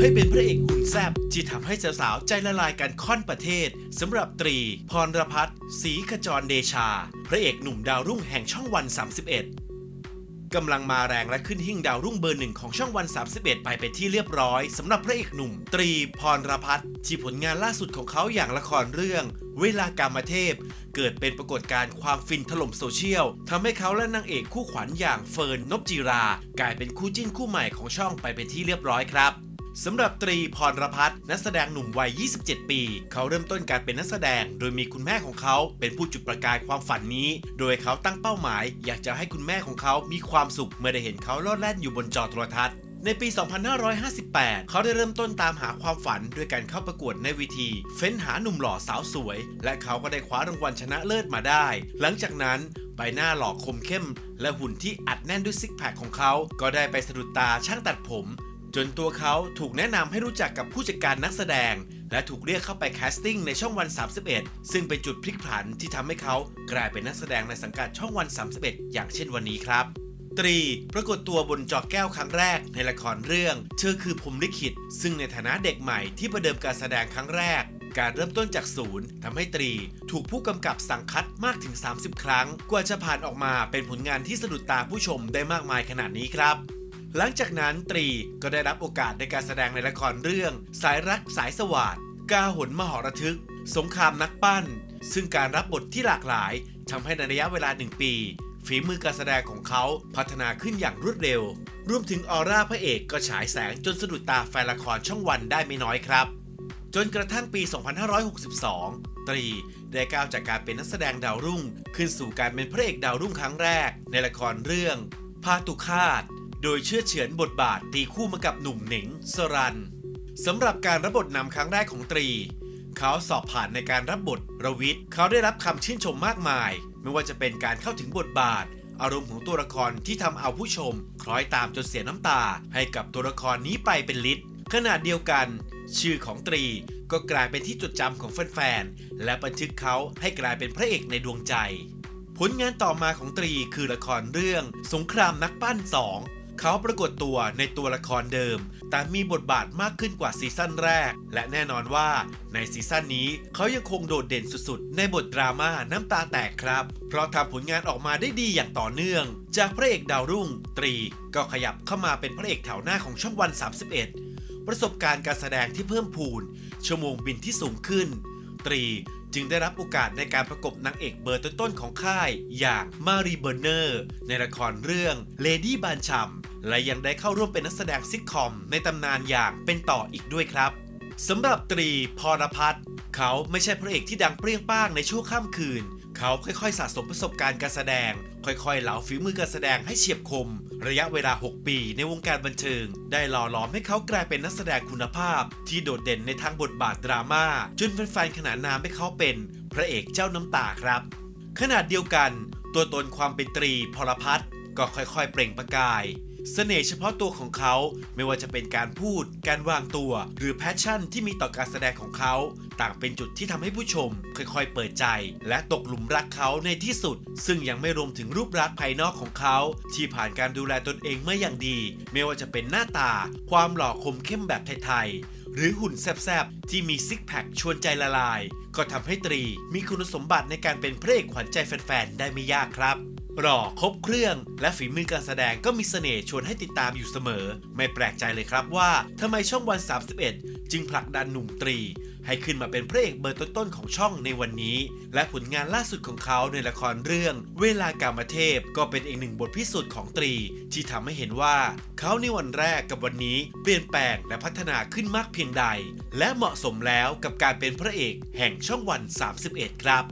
ให้เป็นพระเอกหุ่นแซบที่ทำให้สาวๆใจละลายกันค่อนประเทศสำหรับตรี พรรพัฒน์ศรีขจรเดชา พระเอกหนุ่มดาวรุ่งแห่งช่องวัน 31กำลังมาแรงและขึ้นหิ่งดาวรุ่งเบอร์หนึ่งของช่องวัน 31 ไปเป็นที่เรียบร้อยสำหรับพระเอกหนุ่ม ตรีพรพัฒน์ที่ผลงานล่าสุดของเขาอย่างละครเรื่อง เวลากามเทพ เกิดเป็นปรากฏการณ์ความฟินถล่มโซเชียลทำให้เขาและนางเอกคู่ขวัญอย่างเฟิร์นนบจีรา กลายเป็นคู่จิ้นคู่ใหม่ของช่องไปเป็นที่เรียบร้อยครับ สำหรับตรีพรพัฒน์นักแสดงหนุ่มวัย 27 ปี เขาเริ่มต้นการเป็นนักแสดง โดยมีคุณแม่ของเขาเป็นผู้จุดประกายความฝันนี้ โดยเขาตั้งเป้าหมาย อยากจะให้คุณแม่ของเขามีความสุขเมื่อได้เห็นเขาโลดแล่นอยู่บนจอโทรทัศน์ในปี 2558 เขาได้เริ่มต้นตามหาความฝันด้วยการเข้าประกวดในเวทีเฟ้นหาหนุ่มหล่อสาวสวย และเขาก็ได้คว้ารางวัลชนะเลิศมาได้ หลังจากนั้นใบหน้าหล่อคมเข้ม และหุ่นที่อัดแน่นด้วยซิกแพคของเขา ก็ได้ไปสะดุดตาช่างตัดผม จนตัวเขาถูกแนะนำให้รู้จักกับผู้จัดการนักแสดง และถูกเรียกเข้าไปแคสติ้งในช่องวัน 31 ซึ่งเป็นจุดพลิกผันที่ทำให้เขากลายเป็นนักแสดงในสังกัดช่องวัน 31 อย่างเช่นวันนี้ครับตรีปรากฏตัวบนจอแก้วครั้งแรกในละครเรื่อง เธอคือผมลิขิต ซึ่งในฐานะเด็กใหม่ที่ประเดิมการแสดงครั้งแรก การเริ่มต้นจากศูนย์ทำให้ตรีถูกผู้กำกับสั่งคัดมากถึง 30 ครั้ง กว่าจะผ่านออกมาเป็นผลงานที่สะดุดตาผู้ชมได้มากมายขนาดนี้ครับ หลังจากนั้นตรีก็ได้รับโอกาสในการแสดงในละครเรื่อง สายรักสายสวาดกาหนมหรทึก สงครามนักปั้น ซึ่งการรับบทที่หลากหลายทำให้ในระยะเวลาหนึ่งปี ฝีมือการแสดงของเขาพัฒนาขึ้นอย่างรวดเร็ว รวมถึงออร่าพระเอกก็ฉายแสงจนสะดุดตาแฟนละครช่องวันได้ไม่น้อยครับ จนกระทั่งปี 2562 ตรีได้ก้าวจากการเป็นนักแสดงดาวรุ่ง ขึ้นสู่การเป็นพระเอกดาวรุ่งครั้งแรก ในละครเรื่องพาตุคาต โดยเชื่อเฉือนบทบาทตีคู่มากับหนุ่มหนิง สรันสำหรับการรับบทนำครั้งแรกของตรี เขาสอบผ่านในการรับบทระวิทย์เขาได้รับคำชื่นชมมากมาย ไม่ว่าจะเป็นการเข้าถึงบทบาท อารมณ์ของตัวละครที่ทำเอาผู้ชม คล้อยตามจนเสียน้ำตา ให้กับตัวละครนี้ไปเป็นลิตรขนาดเดียวกัน ชื่อของตรีก็กลายเป็นที่จดจำของแฟนๆและบันทึกเขาให้กลายเป็นพระเอกในดวงใจ ผลงานต่อมาของตรีคือละครเรื่อง สงครามนักปั้น2 เขาปรากฏตัวในตัวละครเดิม แต่มีบทบาทมากขึ้นกว่าซีซั่นแรก และแน่นอนว่าในซีซั่นนี้เขายังคงโดดเด่นสุดๆ ในบทดราม่าน้ำตาแตกครับ เพราะทำผลงานออกมาได้ดีอย่างต่อเนื่อง จากพระเอกดาวรุ่ง ตรี ก็ขยับเข้ามาเป็นพระเอกแถวหน้าของช่องวัน 31 ประสบการณ์การแสดงที่เพิ่มพูน ชั่วโมงบินที่สูงขึ้น ตรี จึงได้รับโอกาสในการประกบนางเอกเบอร์ต้นๆของค่ายอย่างมารีเบอร์เนอร์ในละครเรื่องเลดี้บานชัมและยังได้เข้าร่วมเป็นนักแสดงซิทคอมในตำนานอย่างเป็นต่ออีกด้วยครับสำหรับตรีพรพัฒน์เขาไม่ใช่พระเอกที่ดังเปรี้ยงป้างในชั่วข้ามคืน เขาค่อยๆ สะสมประสบการณ์การแสดง ค่อยๆ เหลาฝีมือการแสดงให้เฉียบคม ระยะเวลา 6 ปีในวงการบันเทิง ได้หล่อหลอมให้เขากลายเป็นนักแสดงคุณภาพ ที่โดดเด่นในทางบทบาทดราม่าจนแฟนๆขนานนามให้เขาเป็น พระเอกเจ้าน้ำตาครับ ขนาดเดียวกัน ตัวตนความเป็นตรีพรพัฒน์ก็ค่อยๆ เปล่งประกาย เสน่ห์เฉพาะตัวของเขาไม่ว่าจะเป็นการพูด การวางตัว หรือแพชชั่นที่มีต่อการแสดงของเขา ต่างเป็นจุดที่ทำให้ผู้ชม ค่อยๆ เปิดใจ และตกหลุมรักเขาในที่สุด ซึ่งยังไม่รวมถึงรูปลักษณ์ภายนอกของเขา ที่ผ่านการดูแลตนเองมาอย่างดี ไม่ว่าจะเป็นหน้าตา ความหล่อคมเข้มแบบไทยๆหรือหุ่นแซบๆที่มีซิกแพคชวนใจละลาย ก็ทำให้ตรีมีคุณสมบัติในการเป็นพระเอกขวัญใจแฟนๆได้ไม่ยากครับ หล่อครบเครื่อง และฝีมือการแสดงก็มีเสน่ห์ชวนให้ติดตามอยู่เสมอ ไม่แปลกใจเลยครับว่าทำไมช่องวัน 31 จึงผลักดันหนุ่มตรี ให้ขึ้นมาเป็นพระเอกเบอร์ต้นๆของช่องในวันนี้ และผลงานล่าสุดของเขาในละครเรื่อง เวลากามเทพก็เป็นอีกหนึ่งบทพิสูจน์ของตรี ที่ทำให้เห็นว่า เขาในวันแรกกับวันนี้เปลี่ยนแปลงและพัฒนาขึ้นมากเพียงใด และเหมาะสมแล้วกับการเป็นพระเอกแห่งช่องวัน 31 ครับ